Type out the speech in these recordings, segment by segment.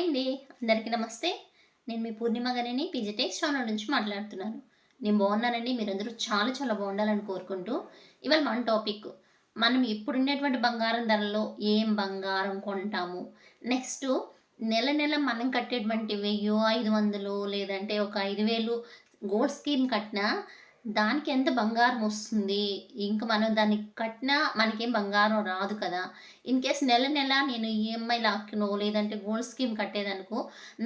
Hi అండి. అందరికీ నమస్తే. నేను మీ పూర్ణిమ గారిని పీజీటెక్స్ ఛానల్ నుంచి మాట్లాడుతున్నాను నేను బాగున్నానండి. మీరందరూ చాలా చాలా బాగుండాలని కోరుకుంటూ ఇవాళ మన టాపిక్. మనం ఇప్పుడున్నటువంటి బంగారం ధరలో ఏం బంగారం కొంటాము? నెక్స్ట్ నెల నెల మనం కట్టేటువంటి వెయ్యో ఐదు వందలు లేదంటే ఒక ఐదు వేలు గోల్డ్ స్కీమ్ కట్టినా దానికి ఎంత బంగారం వస్తుంది ఇంకా మనం దాన్ని కట్టినా మనకేం బంగారం రాదు కదా. ఇన్ కేస్ నెల నెల నేను ఈఎంఐ లాక్కునో లేదంటే గోల్డ్ స్కీమ్ కట్టేదనుకో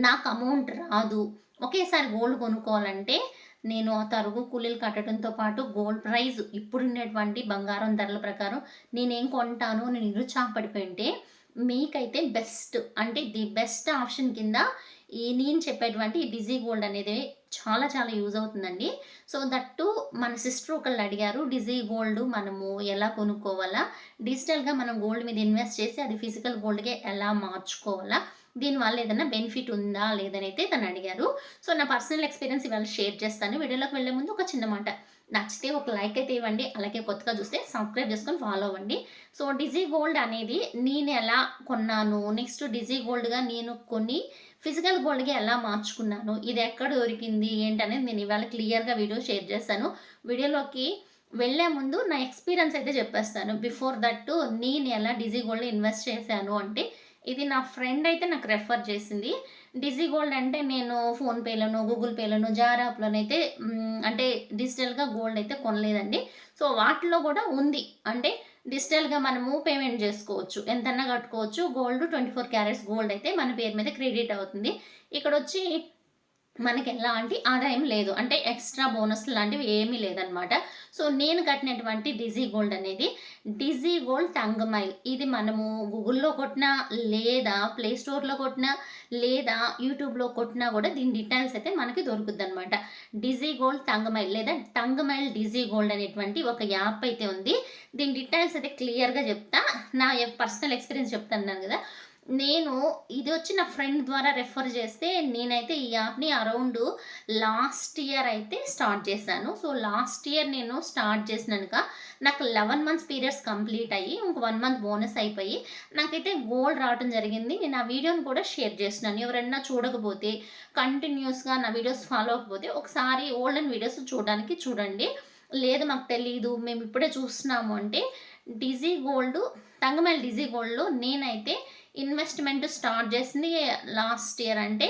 నాకు అమౌంట్ రాదు. ఒకేసారి గోల్డ్ కొనుక్కోవాలంటే నేను ఆ తరుగు కూలీలు కట్టడంతో పాటు గోల్డ్ ప్రైస్ ఇప్పుడున్నటువంటి బంగారం ధరల ప్రకారం నేనేం కొంటాను నేను నిరుత్సాహపడిపోయింటే మీకైతే బెస్ట్. అంటే ది బెస్ట్ ఆప్షన్ కింద ఈ నేను చెప్పేటువంటి బిజీ గోల్డ్ అనేది చాలా చాలా యూజ్ అవుతుందండి. సో దట్టు మన సిస్టర్ ఒకళ్ళు అడిగారు డిజీ గోల్డ్ మనము ఎలా కొనుక్కోవాలా? డిజిటల్గా మనం గోల్డ్ మీద ఇన్వెస్ట్ చేసి అది ఫిజికల్ గోల్డ్గా ఎలా మార్చుకోవాలా? దీనివల్ల ఏదైనా బెనిఫిట్ ఉందా లేదని అయితే తను అడిగారు. సో నా పర్సనల్ ఎక్స్పీరియన్స్ ఇవాళ షేర్ చేస్తాను. వీడియోలోకి వెళ్ళే ముందు ఒక చిన్న మాట. నచ్చితే ఒక లైక్ అయితే ఇవ్వండి అలాగే కొత్తగా చూస్తే సబ్స్క్రైబ్ చేసుకొని ఫాలో అవ్వండి. సో డిజీ గోల్డ్ అనేది నేను ఎలా కొన్నాను? నెక్స్ట్ డిజీ గోల్డ్గా నేను కొన్ని ఫిజికల్ గోల్డ్కి ఎలా మార్చుకున్నాను? ఇది ఎక్కడ దొరికింది? ఏంటనేది నేను ఇవాళ క్లియర్గా వీడియో షేర్ చేస్తాను. వీడియోలోకి వెళ్ళే ముందు నా ఎక్స్పీరియన్స్ అయితే చెప్పేస్తాను. బిఫోర్ దట్ నేను ఎలా డిజీ గోల్డ్ ఇన్వెస్ట్ చేశాను అంటే ఇది నా ఫ్రెండ్ అయితే నాకు రెఫర్ చేసింది. డిజీ గోల్డ్ అంటే నేను ఫోన్పేలను గూగుల్ పేలను జార్ యాప్లోనైతే మ్, అంటే డిజిటల్గా గోల్డ్ అయితే కొనలేదండి. సో వాటిలో కూడా ఉంది. అంటే డిజిటల్గా మనము పేమెంట్ చేసుకోవచ్చు. ఎంతన్నా కట్టుకోవచ్చు. Gold twenty four carats gold అయితే మన పేరు మీద క్రెడిట్ అవుతుంది. ఇక్కడ వచ్చి మనకి ఎలాంటి ఆదాయం లేదు. అంటే ఎక్స్ట్రా బోనస్ లాంటివి ఏమీ లేదనమాట సో నేను కట్టినటువంటి డిజీ గోల్డ్ అనేది డిజీ గోల్డ్ తంగమైల్ ఇది మనము గూగుల్లో కొట్టినా లేదా ప్లే స్టోర్లో కొట్టినా లేదా యూట్యూబ్లో కొట్టినా కూడా దీని డీటెయిల్స్ అయితే మనకి దొరుకుద్ది అనమాట డిజీ గోల్డ్ తంగమైల్ లేదా తంగమైల్ డిజీ గోల్డ్ అనేటువంటి ఒక యాప్ అయితే ఉంది. దీని డీటెయిల్స్ అయితే క్లియర్గా చెప్తా. నా పర్సనల్ ఎక్స్పీరియన్స్ చెప్తాను కదా. నేను ఇది వచ్చి నా ఫ్రెండ్ ద్వారా రెఫర్ చేస్తే నేనైతే ఈ యాప్ని అరౌండ్ లాస్ట్ ఇయర్ అయితే స్టార్ట్ చేశాను. సో లాస్ట్ ఇయర్ నేను స్టార్ట్ చేసినాక నాకు లెవెన్ మంత్స్ పీరియడ్స్ కంప్లీట్ అయ్యి ఇంక వన్ మంత్ బోనస్ అయిపోయి నాకైతే గోల్డ్ రావడం జరిగింది. నేను ఆ వీడియోని కూడా షేర్ చేస్తున్నాను. ఎవరైనా చూడకపోతే కంటిన్యూస్గా నా వీడియోస్ ఫాలో అవ్వకపోతే ఒకసారి ఓల్డ్ అండ్ వీడియోస్ చూడడానికి చూడండి. లేదు మాకు తెలియదు మేము ఇప్పుడే చూస్తున్నాము అంటే డిజీ గోల్డ్ తంగమల్ డిజీ గోల్డ్లో నేనైతే ఇన్వెస్ట్మెంట్ స్టార్ట్ చేసింది లాస్ట్ ఇయర్ అంటే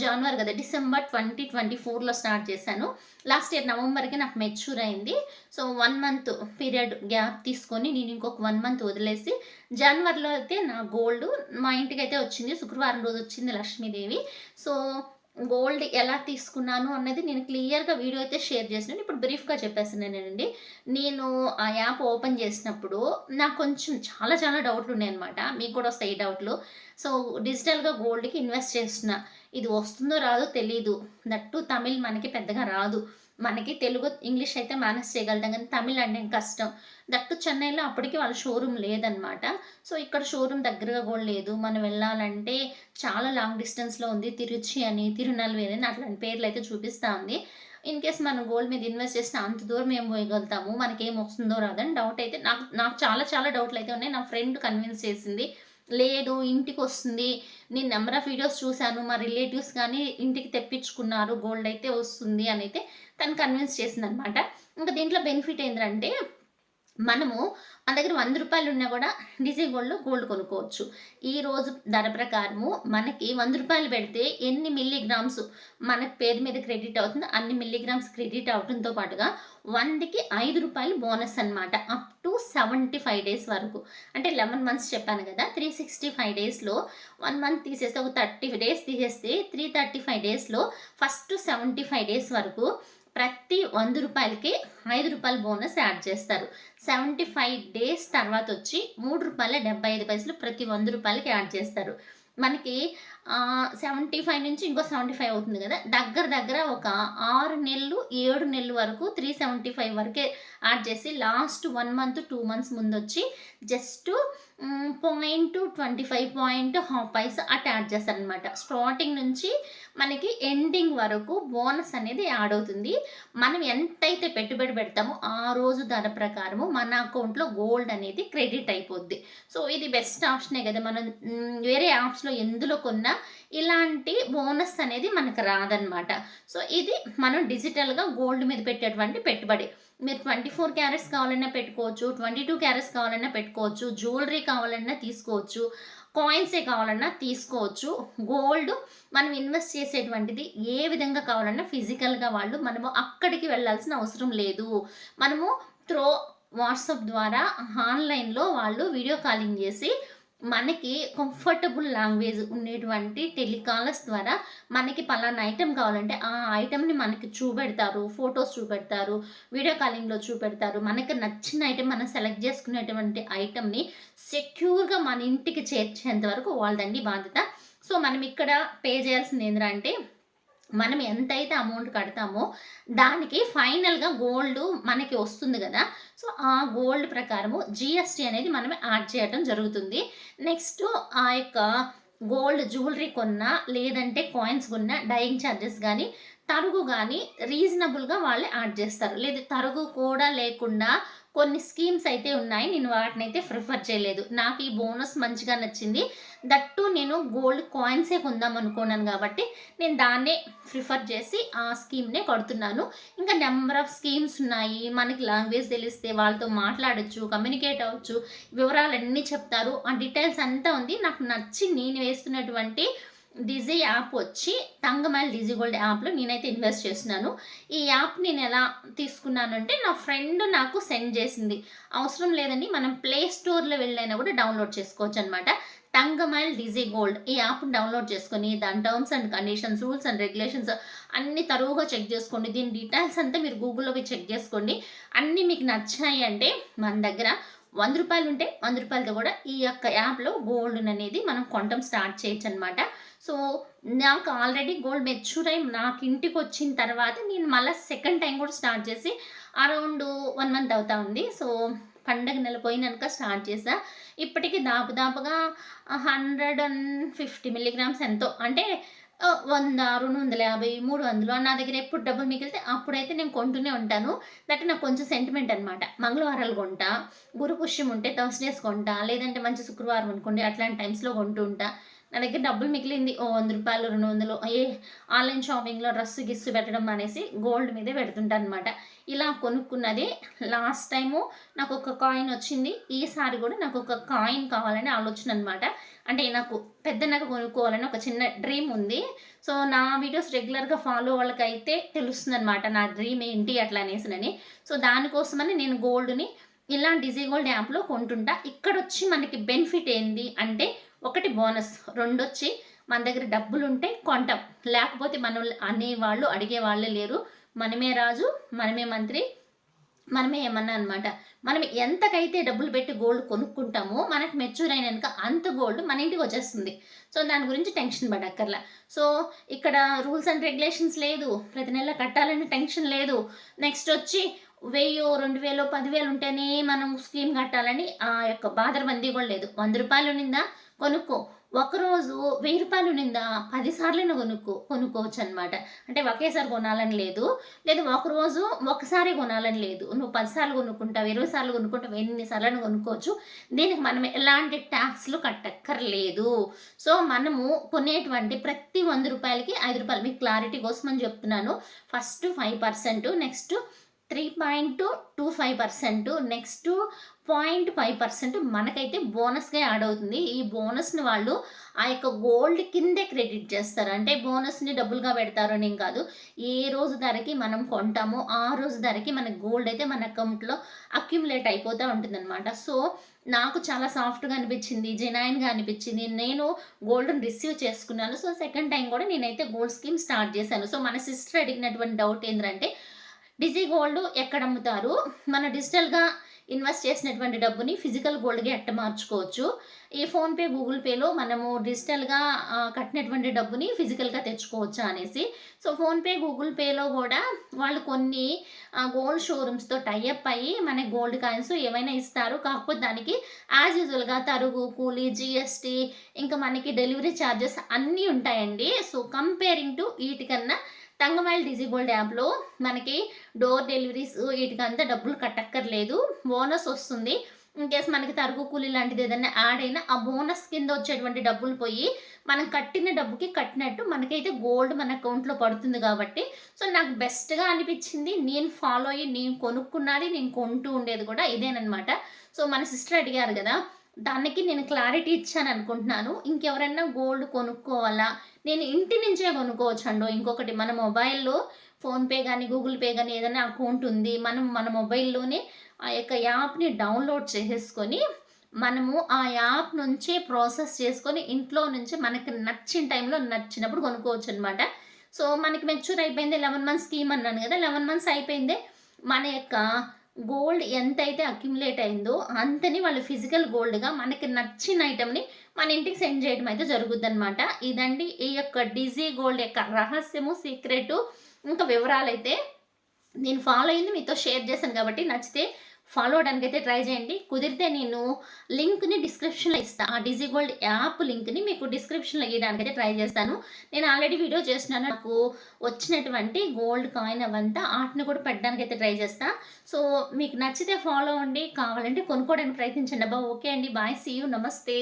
జనవరి కదా డిసెంబర్ ట్వంటీ ట్వంటీ ఫోర్లో స్టార్ట్ చేశాను. లాస్ట్ ఇయర్ నవంబర్కి నాకు మెచ్యూర్ అయింది. So one month period gap తీసుకొని నేను ఇంకొక వన్ మంత్ వదిలేసి జనవరిలో అయితే నా గోల్డ్ మా ఇంటికి అయితే వచ్చింది. శుక్రవారం రోజు వచ్చింది లక్ష్మీదేవి. సో గోల్డ్ ఎలా తీసుకున్నాను అన్నది నేను క్లియర్గా వీడియో అయితే షేర్ చేసినాను. ఇప్పుడు బ్రీఫ్గా చెప్పేస్తున్నానండి నేను ఆ యాప్ ఓపెన్ చేసినప్పుడు నాకు కొంచెం చాలా చాలా డౌట్లు ఉన్నాయన్నమాట. మీకు కూడా వస్తాయి ఈ డౌట్లు. సో డిజిటల్గా గోల్డ్కి ఇన్వెస్ట్ చేస్తున్నా. ఇది వస్తుందో రాదో తెలీదు. దట్టు తమిళ్ మనకి పెద్దగా రాదు. మనకి తెలుగు ఇంగ్లీష్ అయితే మేనేజ్ చేయగలుగుతాం కానీ తమిళ్ అంటే కష్టం. దట్టు చెన్నైలో అప్పటికి వాళ్ళ షోరూమ్ లేదనమాట సో ఇక్కడ షోరూమ్ దగ్గరగా కూడా లేదు. మనం వెళ్ళాలంటే చాలా లాంగ్ డిస్టెన్స్లో ఉంది. తిరుచి అని తిరునల్వేలి అని అట్లాంటి పేర్లు అయితే చూపిస్తూ ఉంది. ఇన్ కేస్ మనం గోల్డ్ మీద ఇన్వెస్ట్ చేస్తే అంత దూరం ఏం పోయగలుగుతాము? మనకేం వస్తుందో రాదని డౌట్ అయితే నాకు నాకు చాలా చాలా డౌట్లు అయితే ఉన్నాయి. నా ఫ్రెండ్ కన్విన్స్ చేసింది. లేదు ఇంటికి వస్తుంది నేను నెంబర్ ఆఫ్ వీడియోస్ చూశాను మా రిలేటివ్స్ కానీ ఇంటికి తెప్పించుకున్నారు గోల్డ్ అయితే వస్తుంది అని అయితే తను కన్విన్స్ చేసింది అనమాట ఇంకా దీంట్లో బెనిఫిట్ ఏంటంటే మనము మన దగ్గర వంద రూపాయలు ఉన్నా కూడా డిజీ గోల్డ్లో గోల్డ్ కొనుక్కోవచ్చు. ఈ రోజు ధర ప్రకారము మనకి వంద రూపాయలు పెడితే ఎన్ని మిల్లీగ్రామ్స్ మన పేరు మీద క్రెడిట్ అవుతుందో అన్ని మిల్లీగ్రామ్స్ క్రెడిట్ అవడంతో పాటుగా వందకి ఐదు రూపాయలు బోనస్ అనమాట up to seventy five days వరకు. అంటే లెవెన్ మంత్స్ చెప్పాను కదా త్రీ సిక్స్టీ ఫైవ్ డేస్లో వన్ మంత్ తీసేస్తే ఒక థర్టీ డేస్ తీసేస్తే త్రీ థర్టీ ఫైవ్ డేస్లో ఫస్ట్ సెవెంటీ ఫైవ్ డేస్ వరకు ప్రతి వంద రూపాయలకి ఐదు రూపాయల బోనస్ యాడ్ చేస్తారు. సెవెంటీ ఫైవ్ డేస్ తర్వాత వచ్చి మూడు రూపాయల డెబ్బై ఐదు పైసలు ప్రతి వంద రూపాయలకి యాడ్ చేస్తారు. మనకి సెవెంటీ ఫైవ్ నుంచి ఇంకో సెవెంటీ ఫైవ్ అవుతుంది కదా? దగ్గర దగ్గర ఒక ఆరు నెలలు ఏడు నెలలు వరకు త్రీ సెవెంటీ ఫైవ్ వరకే యాడ్ చేసి last one month two months ముందు వచ్చి just point twenty five point half paise at add చేస్తారనమాట స్టార్టింగ్ నుంచి మనకి ఎండింగ్ వరకు బోనస్ అనేది యాడ్ అవుతుంది. మనం ఎంతైతే పెట్టుబడి పెడతామో ఆ రోజు ధర ప్రకారము మన అకౌంట్లో గోల్డ్ అనేది క్రెడిట్ అయిపోద్ది. సో ఇది బెస్ట్ ఆప్షనే కదా మనం వేరే యాప్స్లో ఎందులో కొన్నా ఇలాంటి బోనస్ అనేది మనకు రాదనమాట సో ఇది మనం డిజిటల్గా గోల్డ్ మీద పెట్టేటువంటి పెట్టుబడి. మీరు ట్వంటీ ఫోర్ క్యారెట్స్ కావాలన్నా పెట్టుకోవచ్చు ట్వంటీ టూ క్యారెట్స్ కావాలన్నా పెట్టుకోవచ్చు జ్యువెలరీ కావాలన్నా తీసుకోవచ్చు కాయిన్సే కావాలన్నా తీసుకోవచ్చు. గోల్డ్ మనం ఇన్వెస్ట్ చేసేటువంటిది ఏ విధంగా కావాలన్నా ఫిజికల్గా వాళ్ళు మనము అక్కడికి వెళ్ళాల్సిన అవసరం లేదు. మనము త్రో వాట్సాప్ ద్వారా ఆన్లైన్లో వాళ్ళు వీడియో కాలింగ్ చేసి మనకి కంఫర్టబుల్ లాంగ్వేజ్ ఉండేటువంటి టెలికాలర్స్ ద్వారా మనకి పలానా ఐటెం కావాలంటే ఆ ఐటెంని మనకి చూపెడతారు ఫొటోస్ చూపెడతారు వీడియో కాలింగ్లో చూపెడతారు. మనకి నచ్చిన ఐటెం మనం సెలెక్ట్ చేసుకునేటువంటి ఐటెంని సెక్యూర్గా మన ఇంటికి చేర్చేంత వరకు వాళ్ళదండి బాధ్యత. సో మనం ఇక్కడ పే చేయాల్సింది ఏంటంటే మనం ఎంతైతే అమౌంట్ కడతామో దానికి ఫైనల్గా గోల్డ్ మనకి వస్తుంది కదా. సో ఆ గోల్డ్ ప్రకారము జిఎస్టీ అనేది మనం యాడ్ చేయడం జరుగుతుంది. నెక్స్ట్ ఆ యొక్క గోల్డ్ జ్యువెలరీ కొన్నా లేదంటే కాయిన్స్ కొన్నా డైయింగ్ ఛార్జెస్ కానీ తరుగు కానీ రీజనబుల్గా వాళ్ళే యాడ్ చేస్తారు. లేదు తరుగు కూడా లేకుండా కొన్ని స్కీమ్స్ అయితే ఉన్నాయి. నేను వాటిని అయితే ప్రిఫర్ చేయలేదు. నాకు ఈ బోనస్ మంచిగా నచ్చింది. దట్టు నేను గోల్డ్ కాయిన్సే కొందాం అనుకున్నాను కాబట్టి నేను దాన్నే ప్రిఫర్ చేసి ఆ స్కీమ్నే కడుతున్నాను. ఇంకా నెంబర్ ఆఫ్ స్కీమ్స్ ఉన్నాయి. మనకి లాంగ్వేజ్ తెలిస్తే వాళ్ళతో మాట్లాడచ్చు కమ్యూనికేట్ అవ్వచ్చు వివరాలన్నీ చెప్తారు. ఆ డీటెయిల్స్ అంతా ఉంది. నాకు నచ్చి నేను వేస్తున్నటువంటి డిజీ యాప్ వచ్చి తంగమల్ డిజీ గోల్డ్ యాప్లో నేనైతే ఇన్వెస్ట్ చేస్తున్నాను. ఈ యాప్ నేను ఎలా తీసుకున్నాను అంటే నా ఫ్రెండ్ నాకు సెండ్ చేసింది. అవసరం లేదండి మనం ప్లే స్టోర్లో వెళ్ళైనా కూడా డౌన్లోడ్ చేసుకోవచ్చు అనమాట తంగమైల్ డిజీ గోల్డ్ ఈ యాప్ డౌన్లోడ్ చేసుకొని దాని terms and conditions rules and regulations అన్ని తరువుగా చెక్ చేసుకోండి. దీని డీటెయిల్స్ అంతా మీరు గూగుల్లో చెక్ చేసుకోండి. అన్నీ మీకు నచ్చాయి అంటే మన దగ్గర వంద రూపాయలు ఉంటే వంద రూపాయలతో కూడా ఈ యొక్క యాప్లో గోల్డ్ అనేది మనం కొనటం స్టార్ట్ చేయొచ్చు అనమాట సో నాకు ఆల్రెడీ గోల్డ్ మెచ్యూర్ అయి నాకు ఇంటికి వచ్చిన తర్వాత నేను మళ్ళీ సెకండ్ టైం కూడా స్టార్ట్ చేసి అరౌండ్ వన్ మంత్ అవుతా ఉంది. సో పండగ నెల పోయినాక స్టార్ట్ చేసా. ఇప్పటికి దాపుదాపుగా హండ్రెడ్ అండ్ ఫిఫ్టీ మిల్లీగ్రామ్స్ ఎంతో. అంటే వంద రెండు వందల యాభై మూడు వందలు నా దగ్గర ఎప్పుడు డబ్బులు మిగిలితే అప్పుడైతే నేను కొంటూనే ఉంటాను. దట్ నాకు కొంచెం సెంటిమెంట్ అనమాట మంగళవారాలు కొంటా గురు పుష్యం ఉంటే థర్స్డేస్ కొంటా లేదంటే మంచి శుక్రవారం అనుకోండి అట్లాంటి టైమ్స్లో కొంటూ ఉంటా. నా దగ్గర డబ్బులు మిగిలింది. ఓ వంద రూపాయలు రెండు వందలు ఏ ఆన్లైన్ షాపింగ్లో డ్రెస్ గిస్సు పెట్టడం అనేసి గోల్డ్ మీదే పెడుతుంటాను అనమాట ఇలా కొనుక్కున్నది లాస్ట్ టైము నాకు ఒక కాయిన్ వచ్చింది. ఈసారి కూడా నాకు ఒక కాయిన్ కావాలని ఆలోచన అనమాట అంటే నాకు పెద్ద నాకు కొనుక్కోవాలని ఒక చిన్న డ్రీమ్ ఉంది. సో నా వీడియోస్ రెగ్యులర్గా ఫాలో వాళ్ళకైతే తెలుస్తుంది అనమాట నా డ్రీమ్ ఏంటి అట్లా అనేసినని. సో దానికోసమని నేను గోల్డ్ని ఇలా డిజీ గోల్డ్ యాప్లో కొంటుంటా. ఇక్కడ వచ్చి మనకి బెనిఫిట్ ఏంది అంటే ఒకటి బోనస్. రెండు వచ్చి మన దగ్గర డబ్బులు ఉంటే కొంటాం. లేకపోతే మనం అనేవాళ్ళు అడిగే వాళ్ళే లేరు. మనమే రాజు మనమే మంత్రి మనమే ఏమన్నా అనమాట మనం ఎంతకైతే డబ్బులు పెట్టి గోల్డ్ కొనుక్కుంటామో మనకు మెచ్యూర్ అయినాక అంత గోల్డ్ మన ఇంటికి వచ్చేస్తుంది. సో దాని గురించి టెన్షన్ పడక్కర్లా. సో ఇక్కడ రూల్స్ అండ్ రెగ్యులేషన్స్ లేదు. ప్రతి నెల కట్టాలని టెన్షన్ లేదు. నెక్స్ట్ వచ్చి వెయ్యో రెండు వేలో పదివేలు ఉంటేనే మనం స్కీమ్ కట్టాలని ఆ యొక్క బాధరబందీ కూడా లేదు. వంద రూపాయలు నిందా కొనుక్కో. ఒకరోజు వెయ్యి రూపాయలు నిందా పదిసార్లు కొనుక్కో కొనుక్కోవచ్చు అనమాట అంటే ఒకేసారి కొనాలని లేదు. లేదు ఒకరోజు ఒకసారి కొనాలని లేదు. నువ్వు పదిసార్లు కొనుక్కుంటావు ఇరవై సార్లు కొనుక్కుంటావు ఎన్ని సార్లు కొనుక్కోవచ్చు. దీనికి మనం ఎలాంటి ట్యాక్స్లు కట్టక్కర్లేదు. సో మనము కొనేటువంటి ప్రతి వంద రూపాయలకి ఐదు రూపాయలు. మీకు క్లారిటీ కోసం అని చెప్తున్నాను. First five percent next three point two five percent next point five percent మనకైతే బోనస్గా యాడ్ అవుతుంది. ఈ బోనస్ని వాళ్ళు ఆ యొక్క గోల్డ్ కిందే క్రెడిట్ చేస్తారు. అంటే బోనస్ని డబ్బులుగా పెడతారు అని కాదు. ఏ రోజు ధరకి మనం కొంటామో ఆ రోజు ధరకి మన గోల్డ్ అయితే మన అకౌంట్లో అక్యుములేట్ అయిపోతూ ఉంటుందన్నమాట. సో నాకు చాలా సాఫ్ట్గా అనిపించింది జెనాయిన్గా అనిపించింది. నేను గోల్డ్ని రిసీవ్ చేసుకున్నాను. సో సెకండ్ టైం కూడా నేనైతే గోల్డ్ స్కీమ్ స్టార్ట్ చేశాను. సో మన సిస్టర్ అడిగినటువంటి డౌట్ ఏంటంటే డిజీ గోల్డ్ ఎక్కడ అమ్ముతారు? మన డిజిటల్గా ఇన్వెస్ట్ చేసినటువంటి డబ్బుని ఫిజికల్ గోల్డ్గా ఎట్ట మార్చుకోవచ్చు? ఈ ఫోన్పే గూగుల్ పేలో మనము డిజిటల్గా కట్టినటువంటి డబ్బుని ఫిజికల్గా తెచ్చుకోవచ్చు అనేసి. సో ఫోన్పే గూగుల్ పేలో కూడా వాళ్ళు కొన్ని గోల్డ్ షోరూమ్స్తో టైఅప్ అయ్యి మనకి గోల్డ్ కాయిన్స్ ఏమైనా ఇస్తారు. కాకపోతే దానికి యాజ్ యూజువల్గా తరుగు కూలీ జిఎస్టీ ఇంకా మనకి డెలివరీ ఛార్జెస్ అన్నీ ఉంటాయండి. సో కంపేరింగ్ టు వీటికన్నా తంగమైల్ డిజీ యాప్లో మనకి డోర్ డెలివరీస్ వీటికంతా డబ్బులు కట్టక్కర్లేదు. బోనస్ వస్తుంది. ఇన్కేస్ మనకి తరుగు కూలి లాంటిది ఏదైనా యాడ్ అయినా ఆ బోనస్ కింద వచ్చేటువంటి డబ్బులు పోయి మనం కట్టిన డబ్బుకి కట్టినట్టు మనకైతే గోల్డ్ మన అకౌంట్లో పడుతుంది కాబట్టి. సో నాకు బెస్ట్గా అనిపించింది. నేను ఫాలో అయ్యి నేను కొనుక్కున్నది నేను కొంటూ ఉండేది కూడా ఇదేనమాట సో మన సిస్టర్ అడిగారు కదా దానికి నేను క్లారిటీ ఇచ్చాను అనుకుంటున్నాను. ఇంకెవరైనా గోల్డ్ కొనుక్కోవాలా? నేను ఇంటి నుంచే కొనుక్కోవచ్చు అండి ఇంకొకటి మన మొబైల్లో ఫోన్పే కానీ గూగుల్ పే కానీ ఏదైనా అకౌంట్ ఉంది. మనం మన మొబైల్లోనే ఆ యొక్క యాప్ని డౌన్లోడ్ చేసేసుకొని మనము ఆ యాప్ నుంచే ప్రాసెస్ చేసుకొని ఇంట్లో నుంచి మనకి నచ్చిన టైంలో నచ్చినప్పుడు కొనుక్కోవచ్చు అనమాట సో మనకి మెచ్యూర్ అయిపోయింది లెవెన్ మంత్స్ స్కీమ్ అన్నాను కదా. లెవెన్ మంత్స్ అయిపోయిందే. మన యొక్క గోల్డ్ ఎంతైతే అక్యుములేట్ అయిందో అంతని వాళ్ళు ఫిజికల్ గోల్డ్గా మనకి నచ్చిన ఐటమ్ని మన ఇంటికి సెండ్ చేయడం అయితే జరుగుద్ది అనమాట ఇదండి ఈ యొక్క డిజీ గోల్డ్ యొక్క రహస్యము సీక్రెట్ ఇంకా వివరాలైతే నేను ఫాలో అయింది మీతో షేర్ చేశాను కాబట్టి నచ్చితే ఫాలో అవడానికి అయితే ట్రై చేయండి. కుదిరితే నేను లింక్ని డిస్క్రిప్షన్లో ఇస్తాను ఆ డిజీ గోల్డ్ యాప్ లింక్ని మీకు డిస్క్రిప్షన్లో ఇవ్వడానికి అయితే ట్రై చేస్తాను. నేను ఆల్రెడీ వీడియో చేస్తున్నాను. నాకు వచ్చినటువంటి గోల్డ్ కాయిన్ అవంతా వాటిని కూడా పెట్టడానికి అయితే ట్రై చేస్తాను సో మీకు నచ్చితే ఫాలో అవ్వండి. కావాలంటే కొనుక్కోవడానికి ప్రయత్నించండి. అబ్బా ఓకే అండి. బాయ్. See you. నమస్తే.